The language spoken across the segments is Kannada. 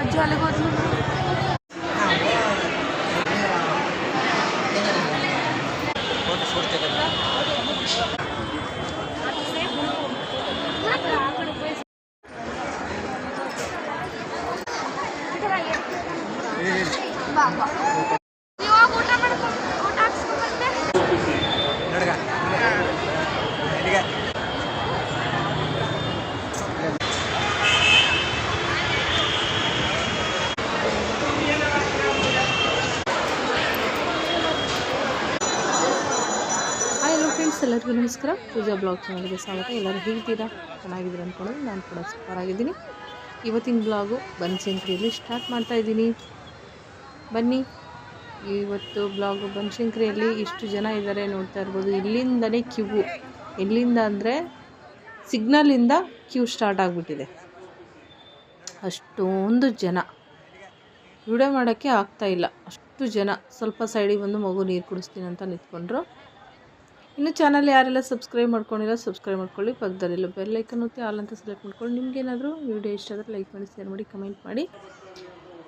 অজল ಹಲೋ ಎಲ್ಲರಿಗೂ ನಮಸ್ಕಾರ. ಪೂಜಾ ಬ್ಲಾಗ್ ಚಾನಲ್ಗೆ ಸ್ವಾಗತ. ಎಲ್ಲರೂ ಹೇಳ್ತೀರಾ ಚೆನ್ನಾಗಿದ್ದೀರಾ ಅಂದ್ಕೊಳ್ಳೋದು ನಾನು ಕೂಡ ಸೂಪರ್ ಆಗಿದ್ದೀನಿ. ಇವತ್ತಿನ ಬ್ಲಾಗು ಬನಶಂಕರಿಯಲ್ಲಿ ಸ್ಟಾರ್ಟ್ ಮಾಡ್ತಾ ಇದ್ದೀನಿ. ಬನ್ನಿ. ಇವತ್ತು ಬ್ಲಾಗು ಬನಶಂಕರಿಯಲ್ಲಿ ಇಷ್ಟು ಜನ ಇದ್ದಾರೆ ನೋಡ್ತಾ ಇರ್ಬೋದು. ಇಲ್ಲಿಂದನೇ ಕ್ಯೂ ಎಲ್ಲಿಂದ ಅಂದರೆ ಸಿಗ್ನಲಿಂದ ಕ್ಯೂ ಸ್ಟಾರ್ಟ್ ಆಗಿಬಿಟ್ಟಿದೆ. ಅಷ್ಟೊಂದು ಜನ. ವಿಡಿಯೋ ಮಾಡೋಕ್ಕೆ ಆಗ್ತಾ ಇಲ್ಲ. ಅಷ್ಟು ಜನ. ಸ್ವಲ್ಪ ಸೈಡಿಗೆ ಬಂದು ಮಗು ನೀರು ಕುಡಿಸ್ತೀನಿ ಅಂತ ನಿಂತ್ಕೊಂಡ್ರು. ಇನ್ನು ಚಾನಲ್ ಯಾರೆಲ್ಲ ಸಬ್ಸ್ಕ್ರೈಬ್ ಮಾಡ್ಕೊಂಡಿಲ್ಲ ಸಬ್ಸ್ಕ್ರೈಬ್ ಮಾಡ್ಕೊಳ್ಳಿ. ಪಕ್ಕದಲ್ಲಿಲ್ಲ ಬೆಲ್ ಐಕನ್ ಒತ್ತಿ ಆಲ್ ಅಂತ ಸೆಲೆಕ್ಟ್ ಮಾಡ್ಕೊಳ್ಳಿ. ನಿಮ್ಗೇನಾದರೂ ವಿಡಿಯೋ ಇಷ್ಟ ಆದರೆ ಲೈಕ್ ಮಾಡಿ ಶೇರ್ ಮಾಡಿ ಕಮೆಂಟ್ ಮಾಡಿ.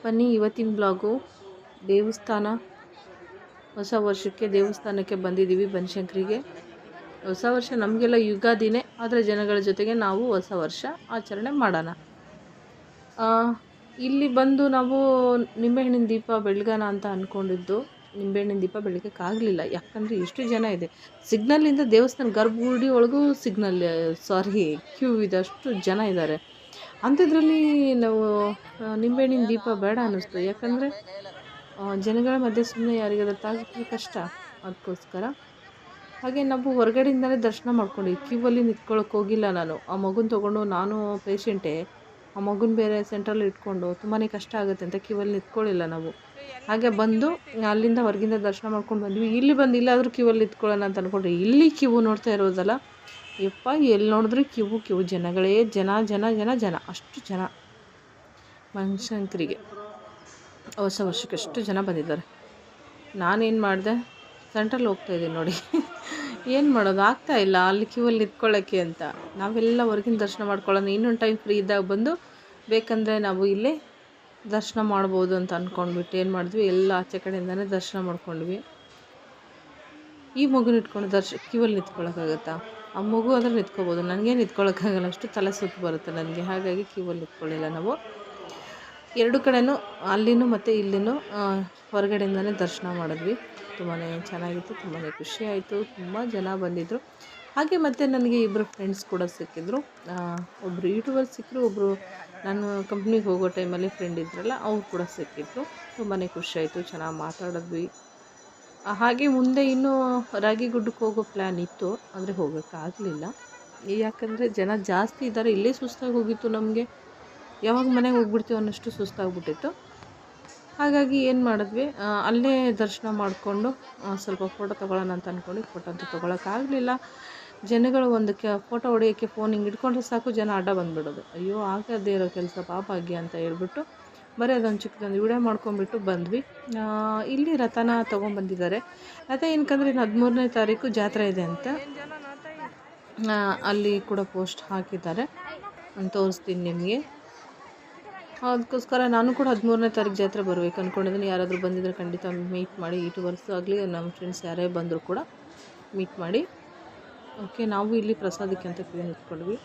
ಬನ್ನಿ ಇವತ್ತಿನ ಬ್ಲಾಗು ದೇವಸ್ಥಾನ. ಹೊಸ ವರ್ಷಕ್ಕೆ ದೇವಸ್ಥಾನಕ್ಕೆ ಬಂದಿದ್ದೀವಿ ಬನಶಂಕರಿಗೆ. ಹೊಸ ವರ್ಷ ನಮಗೆಲ್ಲ ಯುಗಾದಿನೇ. ಆದರೆ ಜನಗಳ ಜೊತೆಗೆ ನಾವು ಹೊಸ ವರ್ಷ ಆಚರಣೆ ಮಾಡೋಣ. ಇಲ್ಲಿ ಬಂದು ನಾವು ನಿಂಬೆಹಣ್ಣಿನ ದೀಪ, ಬೆಳಗಾನ ಅಂತ ಅಂದ್ಕೊಂಡಿದ್ದು ನಿಂಬೆಹಣ್ಣಿನ ದೀಪ ಬೆಳಗೋಕ್ಕಾಗಲಿಲ್ಲ ಯಾಕಂದರೆ ಎಷ್ಟು ಜನ ಇದೆ. ಸಿಗ್ನಲ್ಲಿಂದ ದೇವಸ್ಥಾನ ಗರ್ಭಗುಡಿ ಒಳಗೂ ಸಿಗ್ನಲ್ ಸಾರಿ ಕ್ಯೂ ಇದೆ ಜನ ಇದ್ದಾರೆ ಅಂಥದ್ರಲ್ಲಿ ನಾವು ನಿಂಬೆಹಣ್ಣಿನ ದೀಪ ಬೇಡ ಅನ್ನಿಸ್ತು. ಯಾಕಂದರೆ ಜನಗಳ ಮಧ್ಯೆ ಸುಮ್ಮನೆ ಯಾರಿಗಾದ್ರೂ ತಾಗಿದ್ರೆ ಕಷ್ಟ. ಅದಕ್ಕೋಸ್ಕರ. ಹಾಗೆ ನಾವು ಹೊರಗಡೆಯಿಂದಲೇ ದರ್ಶನ ಮಾಡ್ಕೊಂಡು ಕ್ಯೂವಲ್ಲಿ ನಿಂತ್ಕೊಳ್ಳೋಕೆ ಹೋಗಿಲ್ಲ ನಾನು. ಆ ಮಗುನ ತೊಗೊಂಡು ನಾನು ಪೇಷಂಟೇ ಆ ಮಗುನ ಬೇರೆ ಸೆಂಟ್ರಲ್ಲಿ ಇಟ್ಕೊಂಡು ತುಂಬಾ ಕಷ್ಟ ಆಗುತ್ತೆ ಅಂತ ಕ್ಯೂವಲ್ಲಿ ನಿಂತ್ಕೊಳ್ಳಿಲ್ಲ ನಾವು. ಹಾಗೆ ಬಂದು ಅಲ್ಲಿಂದ ಹೊರಗಿಂದ ದರ್ಶನ ಮಾಡ್ಕೊಂಡು ಬಂದ್ವಿ. ಇಲ್ಲಿ ಬಂದು ಇಲ್ಲಾದರೂ ಕ್ಯೂವಲ್ಲಿ ನಿಂತ್ಕೊಳ್ಳೋಣ ಅಂತ ಅಂದ್ಕೊಂಡ್ರೆ ಇಲ್ಲಿ ಕ್ಯೂ ನೋಡ್ತಾ ಇರೋದಲ್ಲ. ಯಪ್ಪ, ಎಲ್ಲಿ ನೋಡಿದ್ರೆ ಕ್ಯೂ ಕ್ಯೂ ಜನಗಳೇ, ಜನ ಜನ ಜನ ಜನ, ಅಷ್ಟು ಜನ. ಮನುಷ್ಯಂಕರಿಗೆ ಹೊಸ ವರ್ಷಕ್ಕೆ ಅಷ್ಟು ಜನ ಬಂದಿದ್ದಾರೆ. ನಾನೇನು ಮಾಡಿದೆ? ಸೆಂಟ್ರಲ್ಲಿ ಹೋಗ್ತಾಯಿದ್ದೀನಿ ನೋಡಿ. ಏನು ಮಾಡೋದು? ಆಗ್ತಾ ಇಲ್ಲ ಅಲ್ಲಿ ಕ್ಯೂವಲ್ಲಿ ನಿಂತ್ಕೊಳ್ಳೋಕ್ಕೆ ಅಂತ. ನಾವೆಲ್ಲ ಹೊರಗಿನ ದರ್ಶನ ಮಾಡ್ಕೊಳ್ಳೋಣ. ಇನ್ನೊಂದು ಟೈಮ್ ಫ್ರೀ ಇದ್ದಾಗ ಬಂದು ಬೇಕಂದರೆ ನಾವು ಇಲ್ಲೇ ದರ್ಶನ ಮಾಡ್ಬೋದು ಅಂತ ಅಂದ್ಕೊಂಡ್ಬಿಟ್ಟು ಏನು ಮಾಡಿದ್ವಿ? ಎಲ್ಲ ಆಚೆ ಕಡೆಯಿಂದನೇ ದರ್ಶನ ಮಾಡ್ಕೊಂಡ್ವಿ. ಈ ಮಗುನ ಇಟ್ಕೊಂಡು ದರ್ಶ ಕ್ಯೂವಲ್ಲಿ ನಿಂತ್ಕೊಳ್ಳೋಕ್ಕಾಗತ್ತಾ ಆ ಮಗು ಆದರೆ ನಿಂತ್ಕೋಬೋದು. ನನಗೆ ನಿಂತ್ಕೊಳ್ಳೋಕ್ಕಾಗಲ್ಲ ಅಷ್ಟು ತಲೆ ಸುತ್ತು ಬರುತ್ತೆ ನನಗೆ. ಹಾಗಾಗಿ ಕ್ಯೂವಲ್ಲಿ ನಿಂತ್ಕೊಳ್ಳಿಲ್ಲ ನಾವು. ಎರಡು ಕಡೆಯೂ ಅಲ್ಲಿನೂ ಮತ್ತು ಇಲ್ಲಿನೂ ಹೊರಗಡೆಯಿಂದನೇ ದರ್ಶನ ಮಾಡಿದ್ವಿ. ತುಂಬಾ ಚೆನ್ನಾಗಿತ್ತು ತುಂಬಾ ಖುಷಿ ಆಯಿತು. ತುಂಬ ಜನ ಬಂದಿದ್ದರು ಹಾಗೆ ಮತ್ತು ನನಗೆ ಇಬ್ಬರು ಫ್ರೆಂಡ್ಸ್ ಕೂಡ ಸಿಕ್ಕಿದ್ರು. ಒಬ್ಬರು ಯೂಟ್ಯೂಬರ್ ಸಿಕ್ಕರು ಒಬ್ಬರು ನಾನು ಕಂಪ್ನಿಗೆ ಹೋಗೋ ಟೈಮಲ್ಲಿ ಫ್ರೆಂಡ್ ಇದ್ರಲ್ಲ, ಅವ್ರು ಕೂಡ ಸಿಕ್ಕಿದ್ರು. ತುಂಬಾ ಖುಷಿಯಾಯಿತು, ಚೆನ್ನಾಗಿ ಮಾತಾಡಿದ್ವಿ. ಹಾಗೆ ಮುಂದೆ ಇನ್ನೂ ರಾಗಿಗುಡ್ಡಕ್ಕೆ ಹೋಗೋ ಪ್ಲ್ಯಾನ್ ಇತ್ತು, ಆದರೆ ಹೋಗೋಕ್ಕಾಗಲಿಲ್ಲ. ಯಾಕಂದರೆ ಜನ ಜಾಸ್ತಿ ಇದ್ದಾರೆ ಇಲ್ಲೇ ಸುಸ್ತಾಗಿ ಹೋಗಿತ್ತು ನಮಗೆ. ಯಾವಾಗ ಮನೆಗೆ ಹೋಗ್ಬಿಡ್ತೀವಿ ಅನ್ನೋಷ್ಟು ಸುಸ್ತಾಗ್ಬಿಟ್ಟಿತ್ತು. ಹಾಗಾಗಿ ಏನು ಮಾಡಿದ್ವಿ ಅಲ್ಲೇ ದರ್ಶನ ಮಾಡಿಕೊಂಡು ಸ್ವಲ್ಪ ಫೋಟೋ ತೊಗೊಳ್ಳೋಣ ಅಂತ ಅಂದ್ಕೊಂಡು ಫೋಟೋ ಅಂತೂ ತೊಗೊಳಕ್ಕಾಗಲಿಲ್ಲ. ಜನಗಳು ಒಂದು ಫೋಟೋ ಹೊಡೆಯೋಕ್ಕೆ ಫೋನ್ ಹಿಂಗೆ ಹಿಡ್ಕೊಂಡ್ರೆ ಸಾಕು ಜನ ಅಡ್ಡ ಬಂದುಬಿಡೋದು. ಅಯ್ಯೋ ಆಗದೇ ಇರೋ ಕೆಲಸ ಪಾಪ ಆಗಿ ಅಂತ ಹೇಳ್ಬಿಟ್ಟು ಬರೀ ಅದೊಂದು ಚಿಕ್ಕದೊಂದು ವಿಡಿಯೋ ಮಾಡ್ಕೊಂಡ್ಬಿಟ್ಟು ಬಂದ್ವಿ. ಇಲ್ಲಿ ರಥನ ತೊಗೊಂಬಂದಿದ್ದಾರೆ ರಥ ಏನಕ್ಕಂದ್ರೆ ಇನ್ನು ಹದಿಮೂರನೇ ತಾರೀಕು ಜಾತ್ರೆ ಇದೆ ಅಂತ. ಅಲ್ಲಿ ಕೂಡ ಪೋಸ್ಟ್ ಹಾಕಿದ್ದಾರೆ. ಅಂತ ತೋರಿಸ್ತೀನಿ ನಿಮಗೆ. ಅದಕ್ಕೋಸ್ಕರ ನಾನು ಕೂಡ ಹದಿಮೂರನೇ ತಾರೀಕು ಜಾತ್ರೆ ಬರಬೇಕು ಅಂದ್ಕೊಂಡಿದ್ದೀನಿ ಯಾರಾದರೂ ಬಂದಿದ್ದರೆ ಖಂಡಿತ ಮೀಟ್ ಮಾಡಿ ಯೂಟ್ಯೂಬರ್ಸು ಆಗಲಿ ನಮ್ಮ ಫ್ರೆಂಡ್ಸ್ ಯಾರೇ ಬಂದರೂ ಕೂಡ ಮೀಟ್ ಮಾಡಿ. ಓಕೆ ನಾವು ಇಲ್ಲಿ ಪ್ರಸಾದಕ್ಕೆ ಅಂತ ಕ್ಯೂ ನಿಂತ್ಕೊಂಡ್ವಿ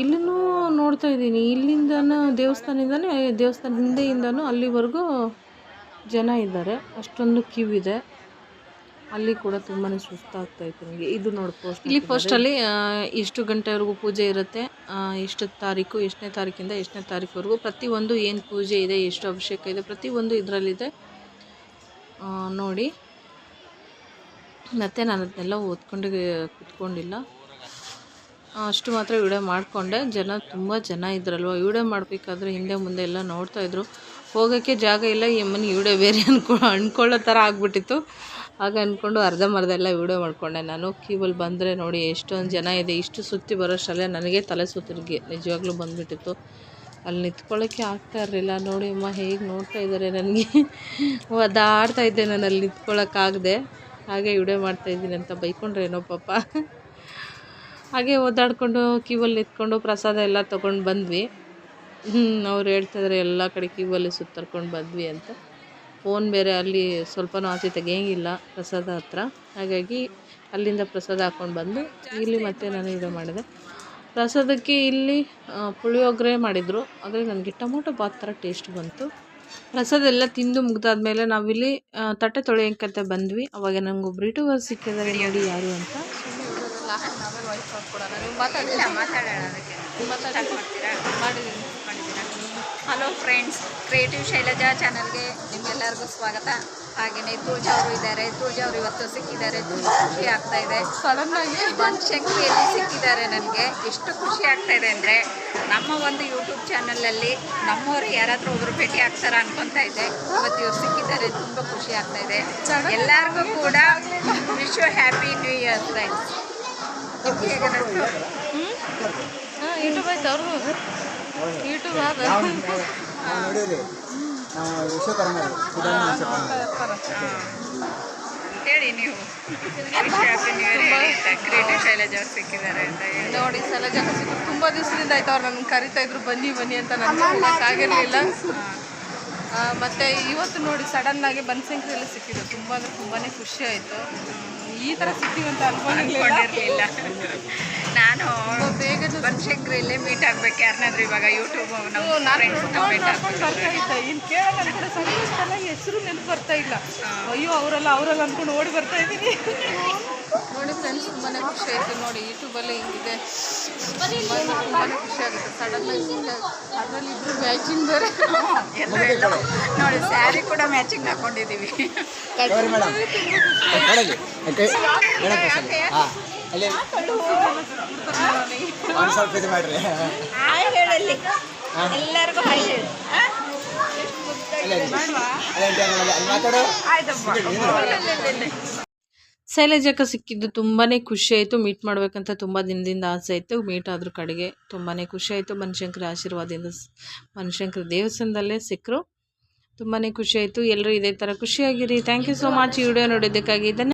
ಇಲ್ಲೂ ನೋಡ್ತಾ ಇದ್ದೀನಿ. ಇಲ್ಲಿಂದನೂ ದೇವಸ್ಥಾನದಿಂದನೇ ದೇವಸ್ಥಾನ ಹಿಂದೆಯಿಂದನೂ ಅಲ್ಲಿವರೆಗೂ ಜನ ಇದ್ದಾರೆ. ಅಷ್ಟೊಂದು ಕ್ಯೂ ಇದೆ. ಅಲ್ಲಿ ಕೂಡ ತುಂಬಾ ಸುಸ್ತಾಗ್ತಾ ಇತ್ತು ನನಗೆ ಇದು ನೋಡಿ ಫಸ್ಟ್ ಇಲ್ಲಿ ಫಸ್ಟಲ್ಲಿ ಎಷ್ಟು ಗಂಟೆವರೆಗೂ ಪೂಜೆ ಇರುತ್ತೆ. ಇಷ್ಟು ಎಷ್ಟು ತಾರೀಕು ಎಷ್ಟನೇ ತಾರೀಕಿಂದ ಎಷ್ಟನೇ ತಾರೀಕುವರೆಗೂ ಪ್ರತಿಯೊಂದು ಏನು ಪೂಜೆ ಇದೆ ಎಷ್ಟು ಅಭಿಷೇಕ ಇದೆ ಪ್ರತಿಯೊಂದು ಇದರಲ್ಲಿದೆ. ನೋಡಿ. ಮತ್ತು ನಾನು ಅದನ್ನೆಲ್ಲ ಓದ್ಕೊಂಡು ಕುತ್ಕೊಂಡಿಲ್ಲ. ಅಷ್ಟು ಮಾತ್ರ ವಿಡಿಯೋ ಮಾಡಿಕೊಂಡೆ. ಜನ, ತುಂಬ ಜನ ಇದ್ರಲ್ವ. ವಿಡಿಯೋ ಮಾಡಬೇಕಾದ್ರೆ ಹಿಂದೆ ಮುಂದೆ ಎಲ್ಲ ನೋಡ್ತಾಯಿದ್ರು ಹೋಗೋಕ್ಕೆ ಜಾಗ ಇಲ್ಲ. ಎಮ್ಮನಿ ವಿಡಿಯೋ ಬೇರೆ ಅನ್ಕೊ ಅಂದ್ಕೊಳ್ಳೋ ಥರ ಆಗಿಬಿಟ್ಟಿತ್ತು. ಆಗ ಅಂದ್ಕೊಂಡು ಅರ್ಧಂಬರ್ಧ ಎಲ್ಲ ವಿಡಿಯೋ ಮಾಡಿಕೊಂಡೆ ನಾನು. ಕ್ಯೂಬಲ್ಲಿ ಬಂದರೆ ನೋಡಿ ಎಷ್ಟೊಂದು ಜನ ಇದೆ. ಇಷ್ಟು ಸುತ್ತಿ ಬರೋಷ್ಟರಲ್ಲೇ ನನಗೆ ತಲೆ ಸುತ್ತಿರ್ಗೆ. ನಿಜವಾಗ್ಲೂ ಬಂದುಬಿಟ್ಟಿತ್ತು. ಅಲ್ಲಿ ನಿಂತ್ಕೊಳ್ಳೋಕ್ಕೆ ಆಗ್ತಾ ಇರಲಿಲ್ಲ. ನೋಡಿ ಅಮ್ಮ ಹೇಗೆ ನೋಡ್ತಾ ಇದ್ದಾರೆ ನನಗೆ. ಒದ್ದಾಡ್ತಾ ಇದ್ದೆ ನಾನು ಅಲ್ಲಿ ನಿಂತ್ಕೊಳ್ಳೋಕ್ಕಾಗದೆ ಹಾಗೆ ವಿಡಿಯೋ ಮಾಡ್ತಾಯಿದ್ದೀನಿ ಅಂತ ಬೈಕೊಂಡ್ರೇನೋ ಪಾಪ. ಹಾಗೆ ಓದಾಡಿಕೊಂಡು ಕ್ಯೂವಲ್ಲಿ ನಿಂತ್ಕೊಂಡು ಪ್ರಸಾದ ಎಲ್ಲ ತೊಗೊಂಡು ಬಂದ್ವಿ. ಅವ್ರು ಹೇಳ್ತಿದ್ರೆ ಎಲ್ಲ ಕಡೆ ಕ್ಯೂವಲ್ಲಿ ಸುತ್ತರ್ಕೊಂಡು ಬಂದ್ವಿ ಅಂತ. ಫೋನ್ ಬೇರೆ ಅಲ್ಲಿ ಸ್ವಲ್ಪನೂ ಆಚೆ ತೆಗಿಯೋಂಗಿಲ್ಲ ಪ್ರಸಾದ ಹತ್ರ. ಹಾಗಾಗಿ ಅಲ್ಲಿಂದ ಪ್ರಸಾದ ಹಾಕ್ಕೊಂಡು ಬಂದು ಇಲ್ಲಿ ಮತ್ತೆ ನಾನು ಇದು ಮಾಡಿದೆ. ಪ್ರಸಾದಕ್ಕೆ ಇಲ್ಲಿ ಪುಳಿಯೋಗರೆ ಮಾಡಿದರು. ಆದರೆ ನನಗೆ ಟೊಮೊಟೊ ಬಾತ್ ಥರ ಟೇಸ್ಟ್ ಬಂತು. ಪ್ರಸಾದ ಎಲ್ಲ ತಿಂದು ಮುಗ್ದಾದ್ಮೇಲೆ ನಾವಿಲ್ಲಿ ತಟ್ಟೆ ತೊಳೆಯೋಕ್ಕಂತ ಬಂದ್ವಿ. ಅವಾಗ ನಂಗೆ ಒಬ್ರು ಯೂಟ್ಯೂಬರ್ ಸಿಕ್ಕಿದ್ದಾರೆ ನೋಡಿ ಯಾರು ಅಂತ. ಹಲೋ ಫ್ರೆಂಡ್ಸ್ ಕ್ರಿಯೇಟಿವ್ ಶೈಲಜಾ ಚಾನಲ್ಗೆ ನಿಮ್ಗೆಲ್ಲರಿಗೂ ಸ್ವಾಗತ. ಹಾಗೆಯೇ ತುಳ್ಜಾ ಅವರು ಇದ್ದಾರೆ. ತುಳ್ಜಾ ಅವರು ಇವತ್ತು ಸಿಕ್ಕಿದ್ದಾರೆ. ತುಂಬ ಖುಷಿ ಆಗ್ತಾ ಇದೆ. ಸಡನ್ನಾಗಿ ಶಕ್ತಿಯಲ್ಲಿ ಸಿಕ್ಕಿದ್ದಾರೆ ನನಗೆ. ಎಷ್ಟು ಖುಷಿ ಆಗ್ತಾ ಇದೆ ಅಂದರೆ ನಮ್ಮ ಒಂದು ಚಾನಲಲ್ಲಿ ನಮ್ಮವರು ಯಾರಾದರೂ ಒಬ್ರು ಭೇಟಿ ಆಗ್ತಾರ ಅನ್ಕೊತಾ ಇದ್ದೆ. ಇವತ್ತು ಇವ್ರು ಸಿಕ್ಕಿದ್ದಾರೆ ತುಂಬ ಖುಷಿ ಆಗ್ತಾ ಇದೆ. ಎಲ್ಲರಿಗೂ ಕೂಡ wish you happy new year friends YouTube ಆಯ್ತು ಅವ್ರದ್ದು ಯೂಟ್ಯೂಬ್ ಆದ. ನೋಡಿರಿ ನಾವು. ವಿಶ್ವಕರ್ಮ ಹೇಳಿ ನೀವು ಹ್ಯಾಪಿ ನ್ಯೂ ಇಯರ್ ಹೇಳಿ ಅಂತ ಕ್ರಿಯೇಟಿವ್ ಶೈಲಜಾ ಅವ್ರು ಸಿಕ್ಕಿದ್ದಾರೆ ಅಂತ ಹೇಳಿ. ನೋಡಿ ಸಲಜಾ ಸಿಕ್ಕು ತುಂಬ ದಿವಸದಿಂದ ಆಯ್ತು ಅವ್ರು ನನ್ನ ಕರಿತಾ ಇದ್ರು. ಬನ್ನಿ ಬನ್ನಿ ಅಂತ ನನಗೆ ಹೋಗೋಕ್ಕಾಗಿರಲಿಲ್ಲ ಮತ್ತು ಇವತ್ತು ನೋಡಿ ಸಡನ್ನಾಗಿ ಬನಶಂಕರಿಯಲ್ಲಿ ಸಿಕ್ಕಿದ್ರು ತುಂಬ ಅಂದರೆ ತುಂಬಾ ಖುಷಿ ಆಯಿತು. ಈ ಥರ ಸಿಕ್ತೀವಿ ಅಂತ ಅನ್ಕೊಂಡಿರ್ಲಿಲ್ಲ. ನಾನು ಬೇಗ ಬನಶಂಕರಿಯಲ್ಲೇ ಮೀಟ್ ಆಗ್ಬೇಕು. ಯಾರನ್ನಾದ್ರೂ ಇವಾಗ ಯೂಟ್ಯೂಬ್ ಹೆಸರು ನೆನಪು ಬರ್ತಾ ಇಲ್ಲ. ಅಯ್ಯೋ ಅವರೆಲ್ಲ ಅವರಲ್ಲ ಅನ್ಕೊಂಡು ಓಡಿ ಬರ್ತಾ ಇದ್ದೀನಿ. ನೋಡಿ ಫ್ರೆಂಡ್ಸ್ ತುಂಬಾ ಖುಷಿ ಆಯಿತು ನೋಡಿ ಯೂಟ್ಯೂಬಲ್ಲಿ ಹಿಂಗಿದೆ ತುಂಬಾ ಖುಷಿ ಆಗುತ್ತೆ ಸಡನ್ ಅದರಲ್ಲಿ ಇಬ್ಬರು ಮ್ಯಾಚಿಂಗ್ ಬೇರೆ ನೋಡಿ ಸ್ಯಾರಿ ಕೂಡ ಮ್ಯಾಚಿಂಗ್ ಹಾಕೊಂಡಿದ್ದೀವಿ ಹೇಳಲ್ಲಿ ಎಲ್ಲರಿಗೂ ಹಾಯ್ ಹೇಳಿ ಮಾತಾಡು ಶೈಲಜಕ್ಕ ಸಿಕ್ಕಿದ್ದು ತುಂಬಾ ಖುಷಿ ಆಯಿತು. ಮೀಟ್ ಮಾಡಬೇಕಂತ ತುಂಬ ದಿನದಿಂದ ಆಸೆ ಆಯಿತು ಮೀಟ್ ಆದರೂ ಕಡೆಗೆ ತುಂಬಾ ಖುಷಿ ಆಯಿತು. ಬನಶಂಕರಿ ಆಶೀರ್ವಾದದಿಂದ ಬನಶಂಕರಿ ದೇವಸ್ಥಾನದಲ್ಲೇ ಸಿಕ್ಕರು ತುಂಬಾ ಖುಷಿ ಆಯಿತು. ಎಲ್ಲರೂ ಇದೇ ಥರ ಖುಷಿಯಾಗಿರಿ. Thank you so much video ನೋಡಿದ್ದಕ್ಕಾಗಿ Dhanya